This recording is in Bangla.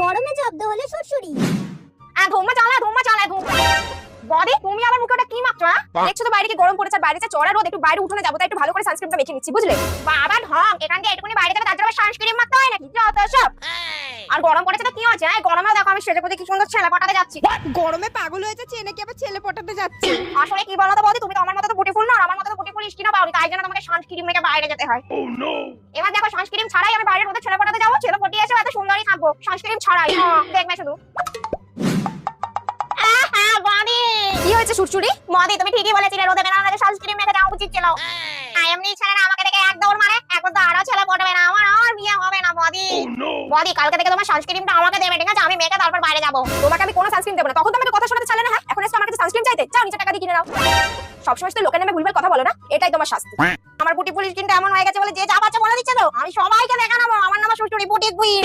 গরমে জব্দ হলে সুরসুরি আ ধুম্মা চালা ধুম্মা চালা ধুম বডি তুমি আমার মুখে ওটা কি হ্যাঁ দেখছ তো বাইরে কি গরম পড়েছে বাইরে যে চড়া রোদ একটু বাইরে উঠোনে যাব তাই একটু ভালো করে সানস্ক্রিনটা মেখে নিচ্ছি বুঝলে? বাবা ঢং এখান থেকে একটুখানি বাইরে যাবে তার জন্য সানস্ক্রিন মাখতে হয় নাকি? যত সব। আর গরম পড়েছে তো কি হচ্ছে হ্যাঁ গরমেও দেখো আমি সেজে কি সুন্দর ছেলে পটাতে যাচ্ছি। গরমে পাগল হয়েছে যাচ্ছে নাকি আবার ছেলে পটাতে যাচ্ছি? আসলে কি বলো তো বৌদি তুমি তো আমার মতো তো বুটি ফুল না আর আমার মতো তো বুটি ফুল স্কিনও পাওনি তাই জন্য তোমাকে সানস্ক্রিন মেখে বাইরে যেতে হয়। এবার দেখো সানস্ক্রিন ছাড়াই আমি বাইরে রোদে ছেলে পটাতে যাব থাকব। সানস্ক্রিন ছাড়াই। দেখবে শুধু। কি হয়েছে সুরসুরি? মদি তুমি ঠিকই বলেছিলে রোদে বেরোনোর আগে সানস্ক্রিন মেখে যাওয়া উচিত ছিল। আমাকে দেখে এক দৌড় মারে এখন তো আরও ছেলে পটবে না আমার আর বিয়ে হবে না বদি কালকে থেকে তোমার সানস্ক্রিনটা আমাকে দেবে ঠিক আছে? আমি তারপর বাইরে যাব। তোমাকে আমি কোনো সানস্ক্রিন দেবো না। তখন তো আমাকে কথা শোনাতে চালে না এখন এসে আমার কাছে সানস্ক্রিন চাইতে? যাও নিচে টাকা দিয়ে কিনে নাও। সবসময় তো লোকের নামে ভুলভাল কথা বলো না এটাই তোমার শাস্তি। আমার বুটি পুলিশ কিন্তু এমন হয়ে গেছে বলে যে যা পাচ্ছে বলে দিচ্ছে তো আমি সবাইকে দেখা নেব। আমার নাম সুরসুরি বুটি কুইন